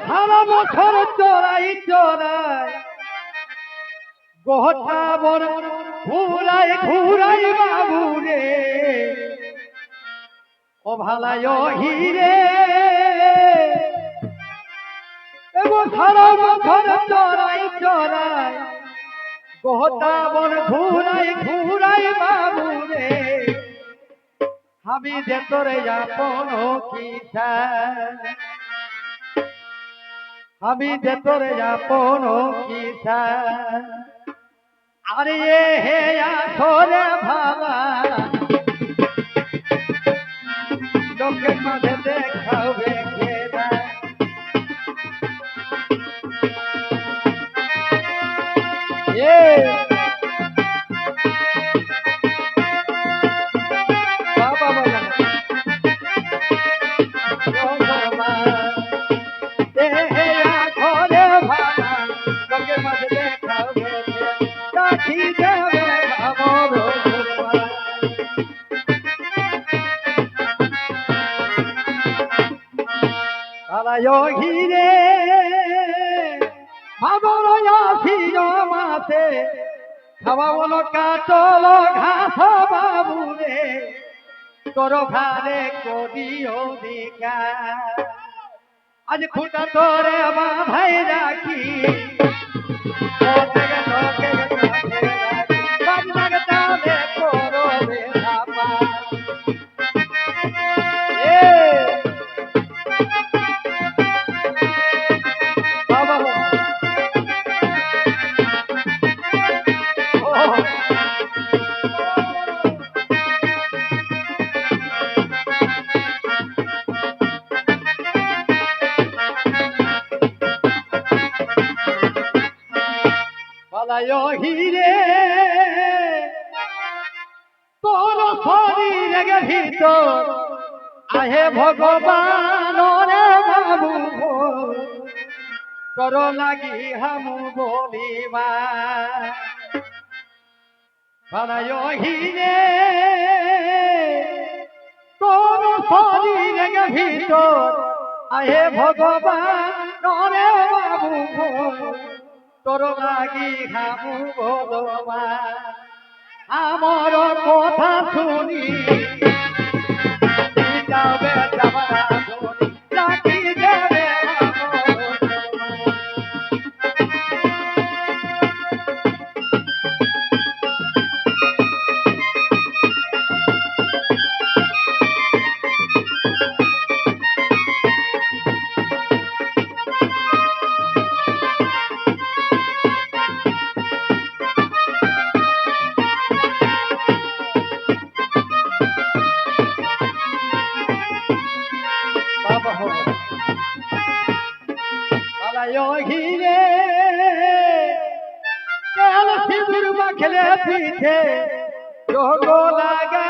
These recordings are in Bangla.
সারা বছর চড়াই চড়াই গোটা বন ঘুরাই ঘুরাই বাবু রে ও ভালাই ও হিরে এগো সারা বছর চড়াই চড়াই গোটা বন ঘুরাই ঘুরাই বাবু আমি যে তোরে আপন কিসা আমি যে তোরে আপন কিসা আরে হে আসরে ভাবা। লোকের মাঝে দেখাবে ঘিরে। মাছে খাওয়া বলো কাটল ঘাস বাবু রে তোর ভারে করিও দিকা আজ খুঁটা তোরে বাঁধাই রাখি বলায় হিরে তোর শরীরের ভিতর আহে ভগবান রে বাবু তোর লাগি হামু বলিবা। বলায় হিরে তোর শরীরের ভিতর আহে ভগবান রে বাবু তোর লাগি হামু বলবা আমার কথা শুনি। বালায় ঘিরে। তেল সিঁদুর মাখলে পিঠে। যোগ লাগা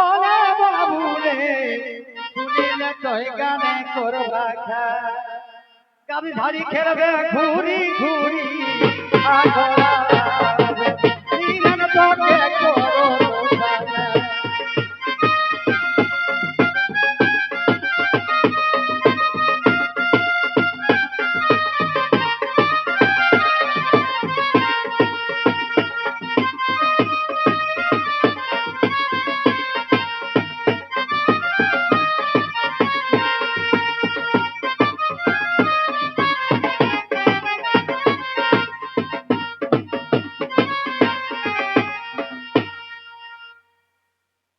ওরে বাবু রে শুনিলে তই গানে করবা খা গাবি ধারি খেলবে ঘুরি ঘুরি। আগলা